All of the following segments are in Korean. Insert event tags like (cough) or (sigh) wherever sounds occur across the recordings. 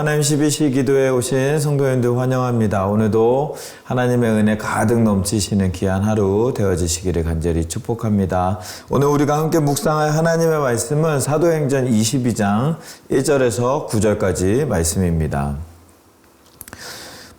하나님 12시 기도에 오신 성도님들 환영합니다. 오늘도 하나님의 은혜 가득 넘치시는 귀한 하루 되어지시기를 간절히 축복합니다. 오늘 우리가 함께 묵상할 하나님의 말씀은 사도행전 22장 1절에서 9절까지 말씀입니다.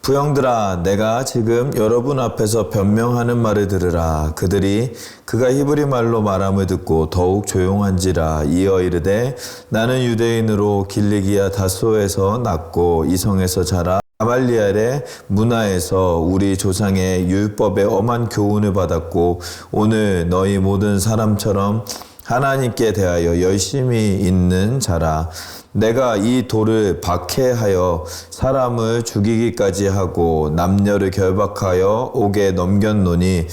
부형들아 내가 지금 여러분 앞에서 변명하는 말을 들으라. 그들이 그가 히브리 말로 말함을 듣고 더욱 조용한지라. 이어 이르되 나는 유대인으로 길리기아 다소에서 났고 이성에서 자라. 가말리엘의 문화에서 우리 조상의 율법의 엄한 교훈을 받았고 오늘 너희 모든 사람처럼 하나님께 대하여 열심히 있는 자라 내가 이 돌을 박해하여 사람을 죽이기까지 하고 남녀를 결박하여 옥에 넘겼노니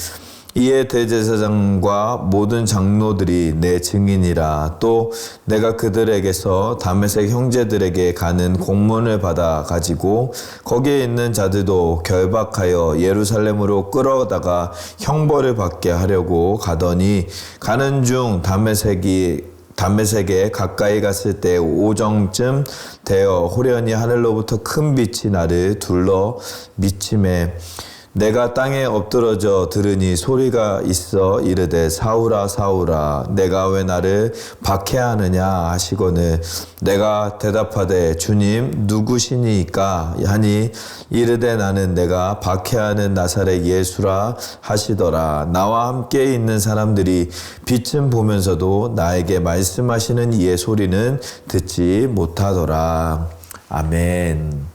이에 대제사장과 모든 장로들이 내 증인이라. 또 내가 그들에게서 다메섹 형제들에게 가는 공문을 받아 가지고 거기에 있는 자들도 결박하여 예루살렘으로 끌어다가 형벌을 받게 하려고 가더니 가는 중 다메섹이 담메색에 가까이 갔을 때 오정쯤 되어 호련히 하늘로부터 큰 빛이 나를 둘러 미침에 내가 땅에 엎드러져 들으니 소리가 있어 이르되 사울아 사울아 내가 왜 나를 박해하느냐 하시거늘 내가 대답하되 주님 누구시니까 하니 이르되 나는 내가 박해하는 나사렛 예수라 하시더라. 나와 함께 있는 사람들이 빛은 보면서도 나에게 말씀하시는 이의 소리는 듣지 못하더라. 아멘.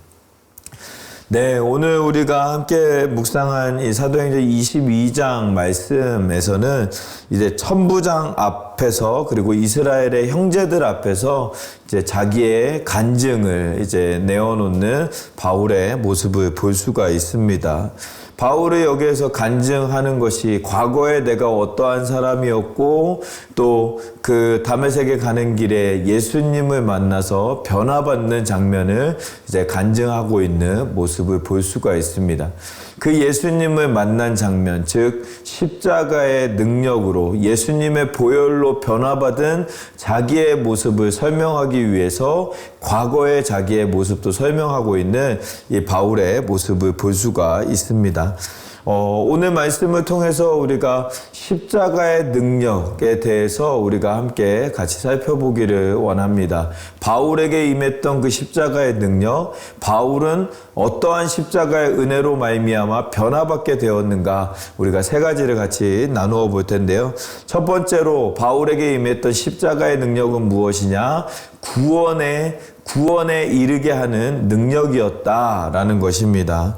네, 오늘 우리가 함께 묵상한 이 사도행전 22장 말씀에서는 이제 천부장 앞 에서 그리고 이스라엘의 형제들 앞에서 이제 자기의 간증을 이제 내어놓는 바울의 모습을 볼 수가 있습니다. 바울이 여기에서 간증하는 것이 과거에 내가 어떠한 사람이었고 또그 다메섹에 가는 길에 예수님을 만나서 변화받는 장면을 이제 간증하고 있는 모습을 볼 수가 있습니다. 그 예수님을 만난 장면, 즉 십자가의 능력으로 예수님의 보혈로 변화받은 자기의 모습을 설명하기 위해서 과거의 자기의 모습도 설명하고 있는 이 바울의 모습을 볼 수가 있습니다. 어, 오늘 말씀을 통해서 우리가 십자가의 능력에 대해서 우리가 함께 같이 살펴보기를 원합니다. 바울에게 임했던 그 십자가의 능력, 바울은 어떠한 십자가의 은혜로 말미암아 변화받게 되었는가 우리가 세 가지를 같이 나누어 볼 텐데요. 첫 번째로 바울에게 임했던 십자가의 능력은 무엇이냐? 구원에 구원에 이르게 하는 능력이었다라는 것입니다.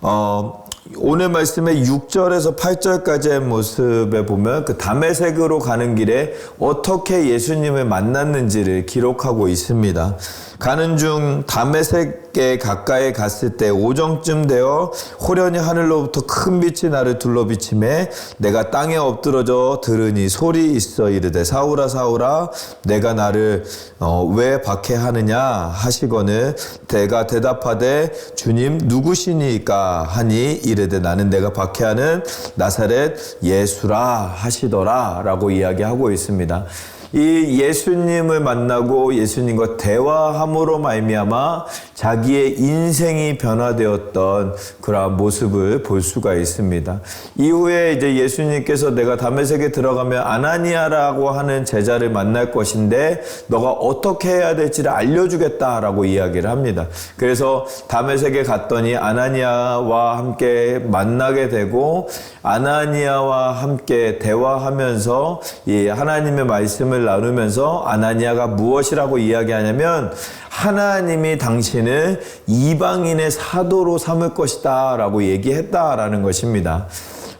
어, 오늘 말씀의 6절에서 8절까지의 모습에 보면 그 담에색으로 가는 길에 어떻게 예수님을 만났는지를 기록하고 있습니다. 가는 중 담에색에 가까이 갔을 때 오정쯤 되어 호련히 하늘로부터 큰 빛이 나를 둘러 비침에 내가 땅에 엎드러져 들으니 소리 있어 이르되 사울아 사울아 내가 나를 어, 왜 박해하느냐 하시거늘 내가 대답하되 주님 누구시니까 하니 이르되 나는 내가 박해하는 나사렛 예수라 하시더라라고 이야기하고 있습니다. 이 예수님을 만나고 예수님과 대화함으로 말미암아 자기의 인생이 변화되었던 그러한 모습을 볼 수가 있습니다. 이후에 이제 예수님께서 내가 담에색에 들어가면 아나니아라고 하는 제자를 만날 것인데 너가 어떻게 해야 될지를 알려주겠다라고 이야기를 합니다. 그래서 담에색에 갔더니 아나니아와 함께 만나게 되고 아나니아와 함께 대화하면서 이 하나님의 말씀을 나누면서 아나니아가 무엇이라고 이야기하냐면 하나님이 당신을 이방인의 사도로 삼을 것이다 라고 얘기했다라는 것입니다.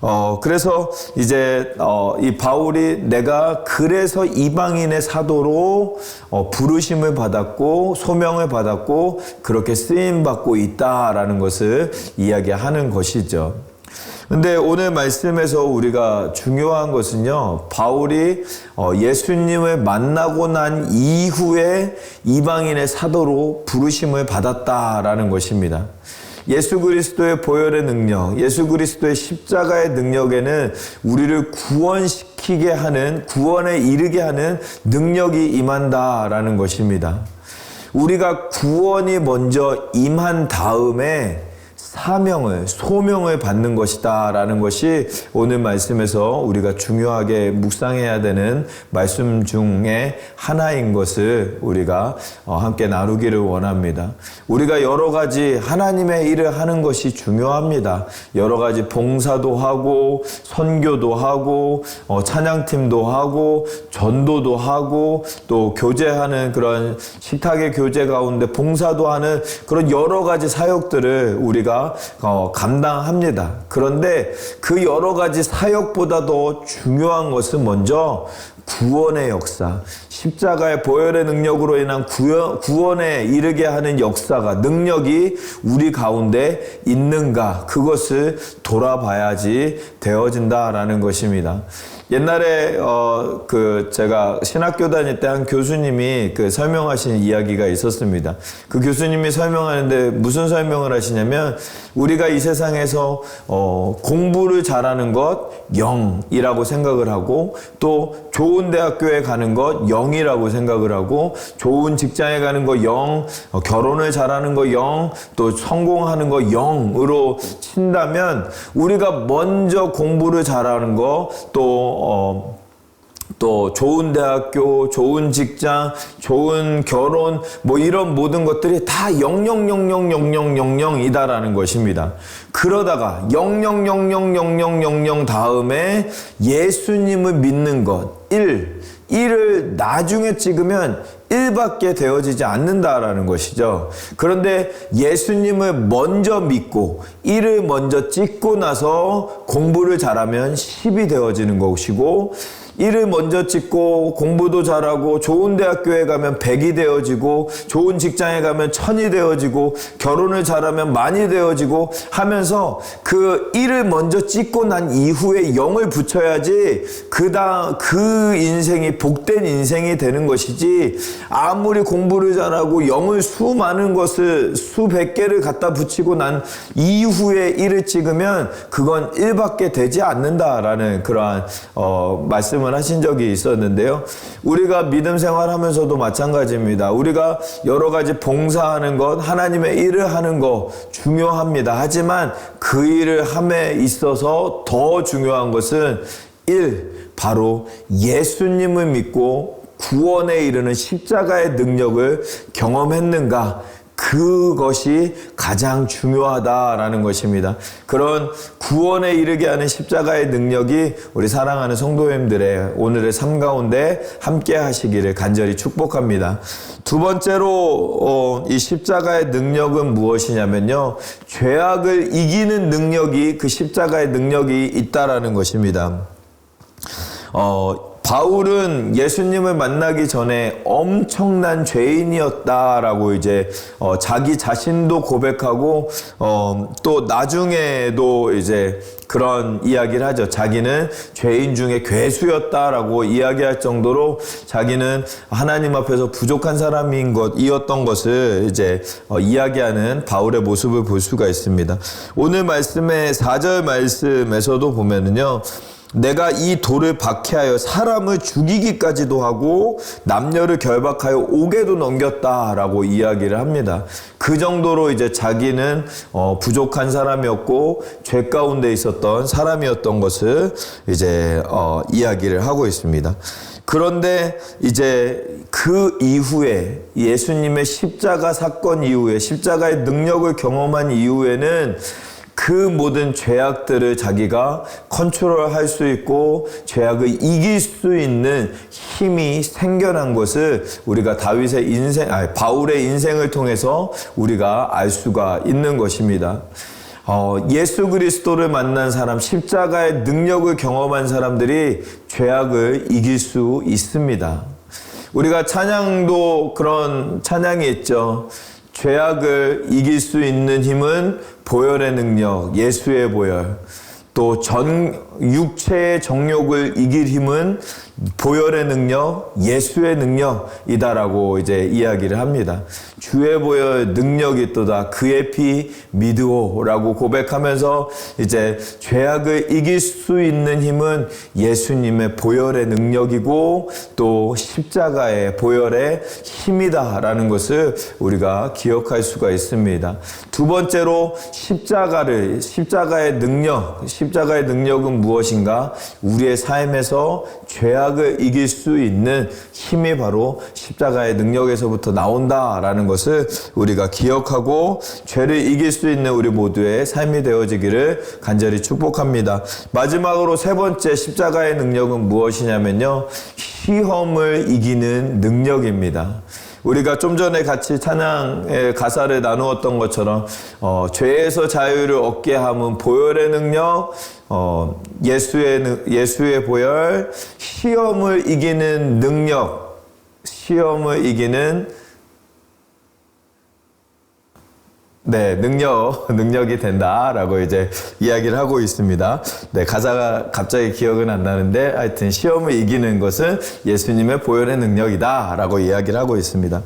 어, 그래서 이제, 어, 이 바울이 내가 그래서 이방인의 사도로 어, 부르심을 받았고, 소명을 받았고, 그렇게 쓰임받고 있다라는 것을 이야기하는 것이죠. 근데 오늘 말씀에서 우리가 중요한 것은요, 바울이 어, 예수님을 만나고 난 이후에 이방인의 사도로 부르심을 받았다라는 것입니다. 예수 그리스도의 보혈의 능력, 예수 그리스도의 십자가의 능력에는 우리를 구원시키게 하는, 구원에 이르게 하는 능력이 임한다라는 것입니다. 우리가 구원이 먼저 임한 다음에 사명을, 소명을 받는 것이다 라는 것이 오늘 말씀에서 우리가 중요하게 묵상해야 되는 말씀 중에 하나인 것을 우리가 어, 함께 나누기를 원합니다. 우리가 여러 가지 하나님의 일을 하는 것이 중요합니다. 여러 가지 봉사도 하고, 선교도 하고, 어, 찬양팀도 하고, 전도도 하고, 또 교제하는 그런 식탁의 교제 가운데 봉사도 하는 그런 여러 가지 사역들을 우리가 어, 감당합니다. 그런데 그 여러 가지 사역보다도 중요한 것은 먼저 구원의 역사, 십자가의 보혈의 능력으로 인한 구원, 구원에 이르게 하는 역사가, 능력이 우리 가운데 있는가, 그것을 돌아봐야지 되어진다라는 것입니다. 옛날에 어 그 제가 신학교 다닐 때 한 교수님이 그 설명하신 이야기가 있었습니다. 그 교수님이 설명하는데 무슨 설명을 하시냐면 우리가 이 세상에서 어 공부를 잘하는 것 영이라고 생각을 하고 또 좋은 대학교에 가는 것 영이라고 생각을 하고 좋은 직장에 가는 거 영, 어, 결혼을 잘하는 거 영, 또 성공하는 거 영으로 친다면 우리가 먼저 공부를 잘하는 거 또 어, 또 좋은 대학교, 좋은 직장, 좋은 결혼, 뭐 이런 모든 것들이 다 00000000이다라는 것입니다. 그러다가 00000000 다음에 예수님을 믿는 것, 1. 1을 나중에 찍으면 1밖에 되어지지 않는다라는 것이죠. 그런데 예수님을 먼저 믿고 1을 먼저 찍고 나서 공부를 잘하면 10이 되어지는 것이고 일을 먼저 찍고 공부도 잘하고 좋은 대학교에 가면 백이 되어지고 좋은 직장에 가면 천이 되어지고 결혼을 잘하면 많이 되어지고 하면서 그 일을 먼저 찍고 난 이후에 영을 붙여야지 그다 그 인생이 복된 인생이 되는 것이지 아무리 공부를 잘하고 영을 수많은 것을 수백 개를 갖다 붙이고 난 이후에 일을 찍으면 그건 일밖에 되지 않는다라는 그러한 어, 말씀을 하신 적이 있었는데요. 우리가 믿음 생활하면서도 마찬가지입니다. 우리가 여러 가지 봉사하는 것, 하나님의 일을 하는 것 중요합니다. 하지만 그 일을 함에 있어서 더 중요한 것은 일, 바로 예수님을 믿고 구원에 이르는 십자가의 능력을 경험했는가? 그것이 가장 중요하다라는 것입니다. 그런 구원에 이르게 하는 십자가의 능력이 우리 사랑하는 성도님들의 오늘의 삶 가운데 함께 하시기를 간절히 축복합니다. 두 번째로 어, 이 십자가의 능력은 무엇이냐면요. 죄악을 이기는 능력이 그 십자가의 능력이 있다라는 것입니다. 어, 바울은 예수님을 만나기 전에 엄청난 죄인이었다라고 이제 어, 자기 자신도 고백하고 어, 또 나중에도 이제 그런 이야기를 하죠. 자기는 죄인 중에 괴수였다라고 이야기할 정도로 자기는 하나님 앞에서 부족한 사람인 것이었던 것을 이제 어, 이야기하는 바울의 모습을 볼 수가 있습니다. 오늘 말씀의 4절 말씀에서도 보면은요. 내가 이 돌을 박해하여 사람을 죽이기까지도 하고 남녀를 결박하여 옥에도 넘겼다라고 이야기를 합니다. 그 정도로 이제 자기는 어, 부족한 사람이었고 죄 가운데 있었던 사람이었던 것을 이제 어, 이야기를 하고 있습니다. 그런데 이제 그 이후에 예수님의 십자가 사건 이후에 십자가의 능력을 경험한 이후에는 그 모든 죄악들을 자기가 컨트롤할 수 있고 죄악을 이길 수 있는 힘이 생겨난 것을 우리가 다윗의 인생, 아니 바울의 인생을 통해서 우리가 알 수가 있는 것입니다. 어, 예수 그리스도를 만난 사람, 십자가의 능력을 경험한 사람들이 죄악을 이길 수 있습니다. 우리가 찬양도 그런 찬양이 있죠. 죄악을 이길 수 있는 힘은 보혈의 능력, 예수의 보혈, 또 전, 육체의 정욕을 이길 힘은 보혈의 능력, 예수의 능력이다라고 이제 이야기를 합니다. 주의 보혈 능력이 있도다. 그의 피 믿으오라고 고백하면서 이제 죄악을 이길 수 있는 힘은 예수님의 보혈의 능력이고 또 십자가의 보혈의 힘이다라는 것을 우리가 기억할 수가 있습니다. 두 번째로 십자가를 십자가의 능력, 십자가의 능력은 무엇인가? 우리의 삶에서 죄악을 이길 수 있는 힘이 바로 십자가의 능력에서부터 나온다라는 것을 우리가 기억하고 죄를 이길 수 있는 우리 모두의 삶이 되어지기를 간절히 축복합니다. 마지막으로 세 번째 십자가의 능력은 무엇이냐면요. 시험을 이기는 능력입니다. 우리가 좀 전에 같이 찬양의 가사를 나누었던 것처럼 어, 죄에서 자유를 얻게 함은 보혈의 능력, 어, 예수의 능- 예수의 보혈, 시험을 이기는 능력, 시험을 이기는 네, 능력, (laughs) 능력이 된다라고 이제 이야기를 하고 있습니다. 네, 가사가 갑자기 기억은 안 나는데 하여튼 시험을 이기는 것은 예수님의 보혈의 능력이다라고 이야기를 하고 있습니다.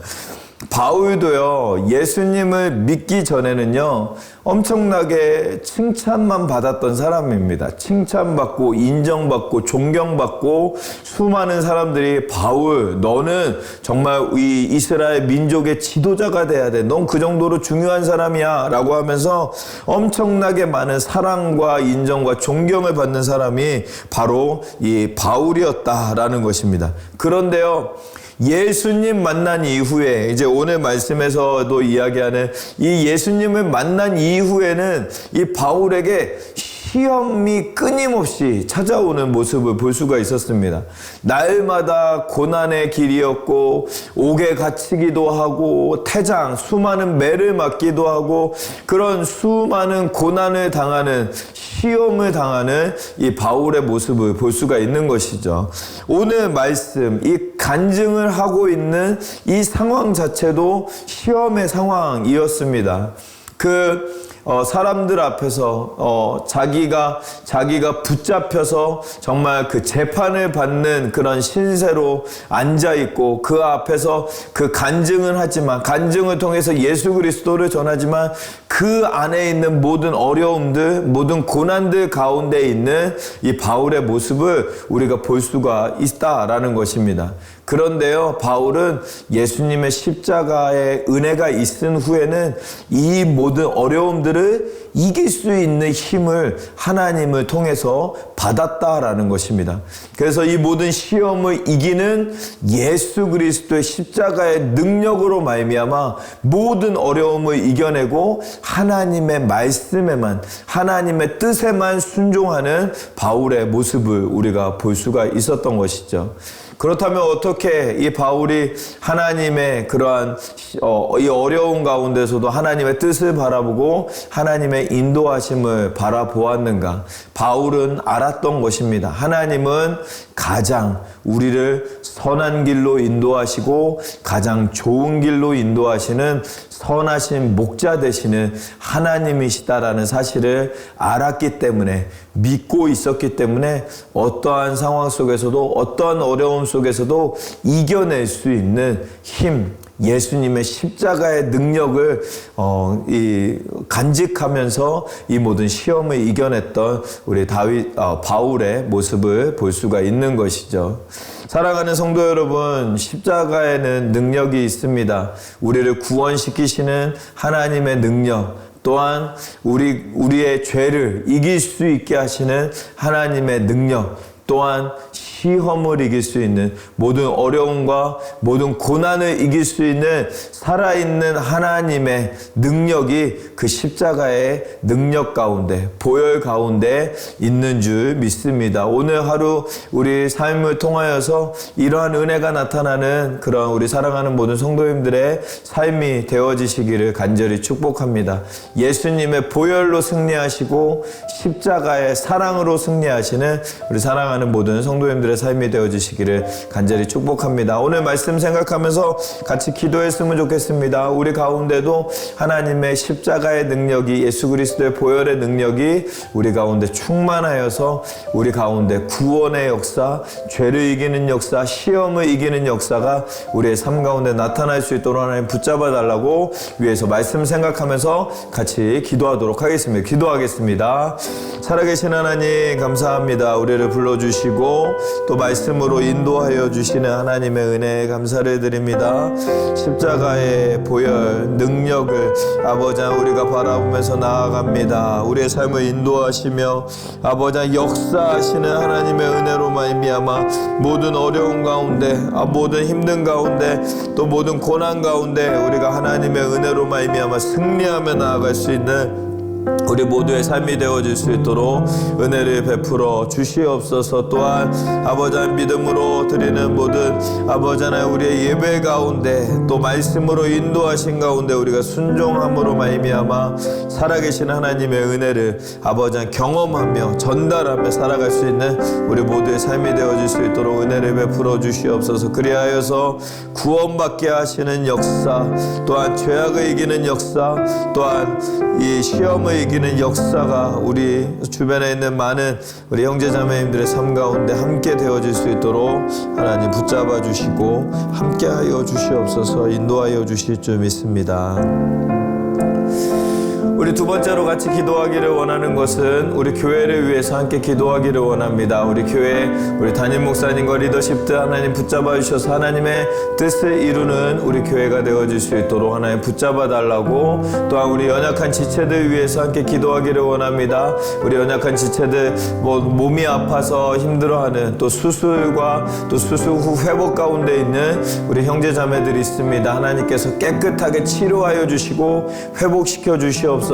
바울도요, 예수님을 믿기 전에는요, 엄청나게 칭찬만 받았던 사람입니다. 칭찬받고, 인정받고, 존경받고, 수많은 사람들이 바울, 너는 정말 이 이스라엘 민족의 지도자가 돼야 돼. 넌 그 정도로 중요한 사람이야. 라고 하면서 엄청나게 많은 사랑과 인정과 존경을 받는 사람이 바로 이 바울이었다라는 것입니다. 그런데요, 예수님 만난 이후에 이제 오늘 말씀에서도 이야기하는 이 예수님을 만난 이후에는 이 바울에게 시험이 끊임없이 찾아오는 모습을 볼 수가 있었습니다. 날마다 고난의 길이었고 옥에 갇히기도 하고 태장 수많은 매를 맞기도 하고 그런 수많은 고난을 당하는 시험을 당하는 이 바울의 모습을 볼 수가 있는 것이죠. 오늘 말씀 이 간증을 하고 있는 이 상황 자체도 시험의 상황이었습니다. 그 어, 사람들 앞에서 어, 자기가 자기가 붙잡혀서 정말 그 재판을 받는 그런 신세로 앉아 있고 그 앞에서 그 간증을 하지만 간증을 통해서 예수 그리스도를 전하지만 그 안에 있는 모든 어려움들, 모든 고난들 가운데 있는 이 바울의 모습을 우리가 볼 수가 있다라는 것입니다. 그런데요, 바울은 예수님의 십자가의 은혜가 있은 후에는 이 모든 어려움들 을 이길 수 있는 힘을 하나님을 통해서 받았다라는 것입니다. 그래서 이 모든 시험을 이기는 예수 그리스도의 십자가의 능력으로 말미암아 모든 어려움을 이겨내고 하나님의 말씀에만 하나님의 뜻에만 순종하는 바울의 모습을 우리가 볼 수가 있었던 것이죠. 그렇다면 어떻게 이 바울이 하나님의 그러한 어, 이 어려운 가운데서도 하나님의 뜻을 바라보고 하나님의 인도하심을 바라보았는가? 바울은 알았던 것입니다. 하나님은 가장 우리를 선한 길로 인도하시고 가장 좋은 길로 인도하시는 선하신 목자 되시는 하나님이시다라는 사실을 알았기 때문에 믿고 있었기 때문에 어떠한 상황 속에서도 어떠한 어려움 속에서도 이겨낼 수 있는 힘, 예수님의 십자가의 능력을 어, 이 간직하면서 이 모든 시험을 이겨냈던 우리 다윗 어, 바울의 모습을 볼 수가 있는 것이죠. 사랑하는 성도 여러분, 십자가에는 능력이 있습니다. 우리를 구원시키시는 하나님의 능력, 또한 우리 우리의 죄를 이길 수 있게 하시는 하나님의 능력, 또한 시험을 이길 수 있는 모든 어려움과 모든 고난을 이길 수 있는 살아있는 하나님의 능력이 그 십자가의 능력 가운데, 보혈 가운데 있는 줄 믿습니다. 오늘 하루 우리 삶을 통하여서 이러한 은혜가 나타나는 그런 우리 사랑하는 모든 성도님들의 삶이 되어지시기를 간절히 축복합니다. 예수님의 보혈로 승리하시고 십자가의 사랑으로 승리하시는 우리 사랑하는 모든 성도님들의 삶이 되어 주시기를 간절히 축복합니다. 오늘 말씀 생각하면서 같이 기도했으면 좋겠습니다. 우리 가운데도 하나님의 십자가의 능력이 예수 그리스도의 보혈의 능력이 우리 가운데 충만하여서 우리 가운데 구원의 역사, 죄를 이기는 역사, 시험을 이기는 역사가 우리의 삶 가운데 나타날 수 있도록 하나님 붙잡아 달라고 위해서 말씀 생각하면서 같이 기도하도록 하겠습니다. 기도하겠습니다. 살아계신 하나님 감사합니다. 우리를 불러주 시고 또 말씀으로 인도하여 주시는 하나님의 은혜에 감사를 드립니다. 십자가의 보혈 능력을 아버지 우리가 바라보면서 나아갑니다. 우리의 삶을 인도하시며 아버지 역사하시는 하나님의 은혜로 말미암아 모든 어려운 가운데 아, 모든 힘든 가운데 또 모든 고난 가운데 우리가 하나님의 은혜로 말미암아 승리하며 나아갈 수 있는 우리 모두의 삶이 되어질 수 있도록 은혜를 베풀어 주시옵소서. 또한 아버지 의 믿음으로 드리는 모든 아버지 하나님 우리의 예배 가운데 또 말씀으로 인도하신 가운데 우리가 순종함으로 말미암아 살아계신 하나님의 은혜를 아버지 하나님 경험하며 전달하며 살아갈 수 있는 우리 모두의 삶이 되어질 수 있도록 은혜를 베풀어 주시옵소서. 그리하여서 구원받게 하시는 역사 또한 죄악을 이기는 역사 또한 이 시험을 이기는 역사가 우리 주변에 있는 많은 우리 형제자매님들의 삶 가운데 함께 되어질 수 있도록 하나님 붙잡아 주시고 함께하여 주시옵소서 인도하여 주실 줄 믿습니다. 우리 두 번째로 같이 기도하기를 원하는 것은 우리 교회를 위해서 함께 기도하기를 원합니다. 우리 교회 우리 담임 목사님과 리더십들 하나님 붙잡아 주셔서 하나님의 뜻을 이루는 우리 교회가 되어질 수 있도록 하나님 붙잡아 달라고 또한 우리 연약한 지체들 위해서 함께 기도하기를 원합니다. 우리 연약한 지체들 뭐 몸이 아파서 힘들어하는 또 수술과 또 수술 후 회복 가운데 있는 우리 형제 자매들이 있습니다. 하나님께서 깨끗하게 치료하여 주시고 회복시켜 주시옵소서.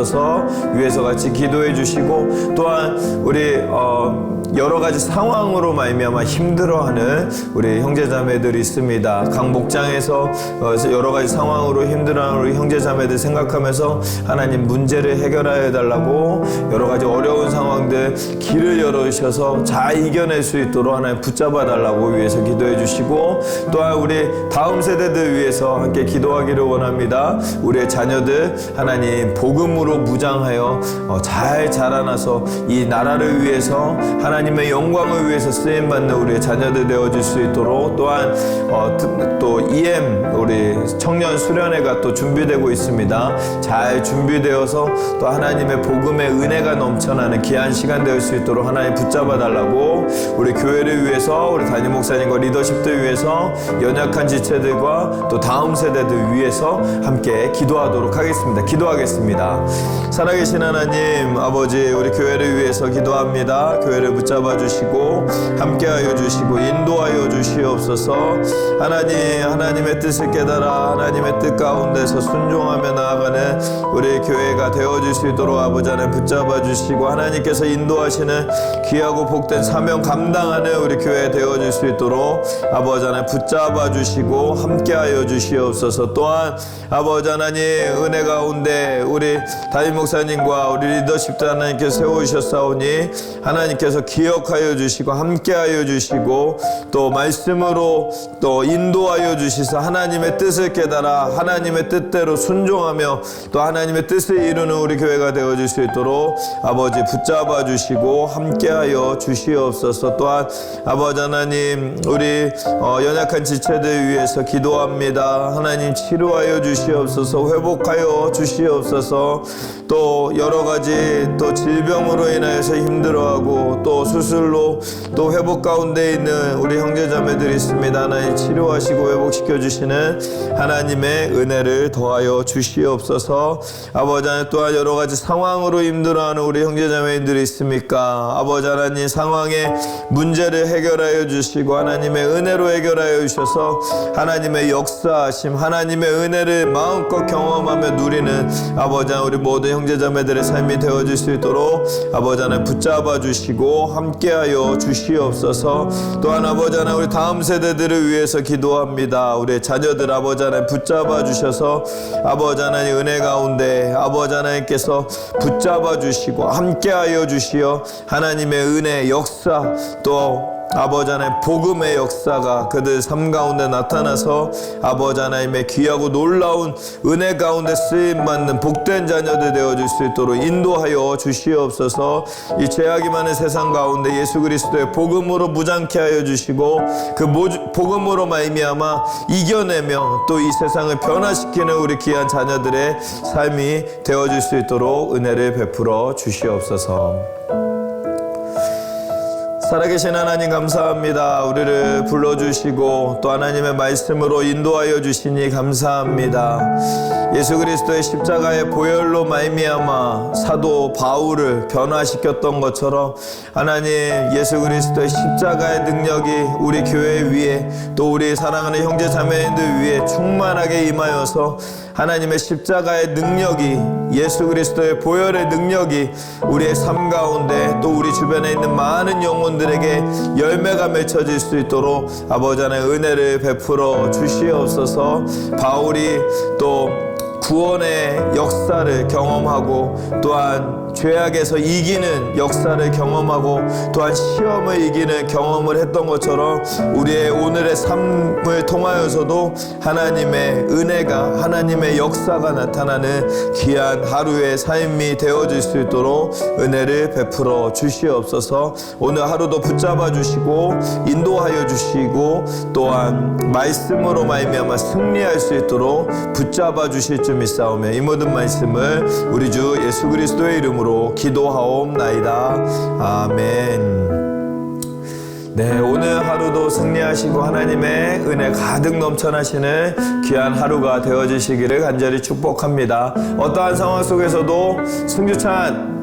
위에서 같이 기도해 주시고 또한 우리 어 여러 가지 상황으로 말미암아 힘들어하는 우리 형제자매들이 있습니다. 강복장에서 어, 여러 가지 상황으로 힘들어하는 우리 형제자매들 생각하면서 하나님 문제를 해결하여 달라고 여러 가지 어려운 상황들 길을 열어주셔서 잘 이겨낼 수 있도록 하나님 붙잡아 달라고 위해서 기도해 주시고 또한 우리 다음 세대들 위해서 함께 기도하기를 원합니다. 우리의 자녀들 하나님 복음으로 무장하여 어, 잘 자라나서 이 나라를 위해서 하나님 하나님의 영광을 위해서 쓰임 받는 우리의 자녀들 되어 질 수 있도록 또한 어, 또 EM 우리 청년 수련회가 또 준비되고 있습니다. 잘 준비되어서 또 하나님의 복음의 은혜가 넘쳐나는 귀한 시간 될 수 있도록 하나님 붙잡아 달라고 우리 교회를 위해서 우리 담임 목사님과 리더십들 위해서 연약한 지체들과 또 다음 세대들 위해서 함께 기도하도록 하겠습니다. 기도하겠습니다. 살아계신 하나님 아버지 우리 교회를 위해서 기도합니다. 교회를 붙잡아 주시고 함께하여 주시고 인도하여 주시옵소서 하나님 하나님의 뜻을 깨달아 하나님의 뜻 가운데서 순종하며 나아가는 우리 교회가 되어질 수 있도록 아버지 하나님 붙잡아 주시고 하나님께서 인도하시는 귀하고 복된 사명 감당하는 우리 교회 되어질 수 있도록 아버지 하나님 붙잡아 주시고 함께하여 주시옵소서 또한 아버지 하나님 은혜 가운데 우리 담임 목사님과 우리 리더십들 하나님께서 세우셨사오니 하나님께서 기 기억하여 주시고 함께하여 주시고 또 말씀으로 또 인도하여 주시사 하나님의 뜻을 깨달아 하나님의 뜻대로 순종하며 또 하나님의 뜻을 이루는 우리 교회가 되어질 수 있도록 아버지 붙잡아 주시고 함께하여 주시옵소서. 또한 아버지 하나님 우리 어, 연약한 지체들 위해서 기도합니다. 하나님 치료하여 주시옵소서. 회복하여 주시옵소서 또 여러 가지 또 질병으로 인하여서 힘들어하고 또 수술로 또 회복 가운데 있는 우리 형제자매들이 있습니다. 하나님 치료하시고 회복시켜 주시는 하나님의 은혜를 더하여 주시옵소서. 아버지 하나님 또한 여러 가지 상황으로 힘들어하는 우리 형제자매들이 있습니까? 아버지 하나님 상황의 문제를 해결하여 주시고 하나님의 은혜로 해결하여 주셔서 하나님의 역사하심 하나님의 은혜를 마음껏 경험하며 누리는 아버지 하나님 우리 모든 형제자매들의 삶이 되어질 수 있도록 아버지 하나님 붙잡아 주시고 함께하여 주시옵소서. 또한 아버지 하나님 우리 다음 세대들을 위해서 기도합니다. 우리 자녀들 아버지 하나님 붙잡아 주셔서 아버지 하나님 은혜 가운데 아버지 하나님께서 붙잡아 주시고 함께하여 주시어 하나님의 은혜 역사 또 아버지 하나님 복음의 역사가 그들 삶 가운데 나타나서 아버지 하나님의 귀하고 놀라운 은혜 가운데 쓰임 받는 복된 자녀들 되어줄 수 있도록 인도하여 주시옵소서 이 죄악이 많은 세상 가운데 예수 그리스도의 복음으로 무장케 하여 주시고 그 모- 복음으로 말미암아 이겨내며 또 이 세상을 변화시키는 우리 귀한 자녀들의 삶이 되어줄 수 있도록 은혜를 베풀어 주시옵소서. 살아계신 하나님 감사합니다. 우리를 불러주시고 또 하나님의 말씀으로 인도하여 주시니 감사합니다. 예수 그리스도의 십자가의 보혈로 말미암아 사도 바울을 변화시켰던 것처럼 하나님 예수 그리스도의 십자가의 능력이 우리 교회 위에 또 우리 사랑하는 형제 자매님들 위에 충만하게 임하여서 하나님의 십자가의 능력이 예수 그리스도의 보혈의 능력이 우리의 삶 가운데 또 우리 주변에 있는 많은 영혼들에게 열매가 맺혀질 수 있도록 아버지 하나님 은혜를 베풀어 주시옵소서. 바울이 또 구원의 역사를 경험하고 또한 죄악에서 이기는 역사를 경험하고 또한 시험을 이기는 경험을 했던 것처럼 우리의 오늘의 삶을 통하여서도 하나님의 은혜가 하나님의 역사가 나타나는 귀한 하루의 삶이 되어질 수 있도록 은혜를 베풀어 주시옵소서. 오늘 하루도 붙잡아 주시고 인도하여 주시고 또한 말씀으로 말미암아 승리할 수 있도록 붙잡아 주실 줄 믿사오며 이 모든 말씀을 우리 주 예수 그리스도의 이름으로 기도하옵나이다 아멘. 네, 오늘 하루도 승리하시고 하나님의 은혜 가득 넘쳐나시는 귀한 하루가 되어지시기를 간절히 축복합니다. 어떠한 상황 속에서도 승주찬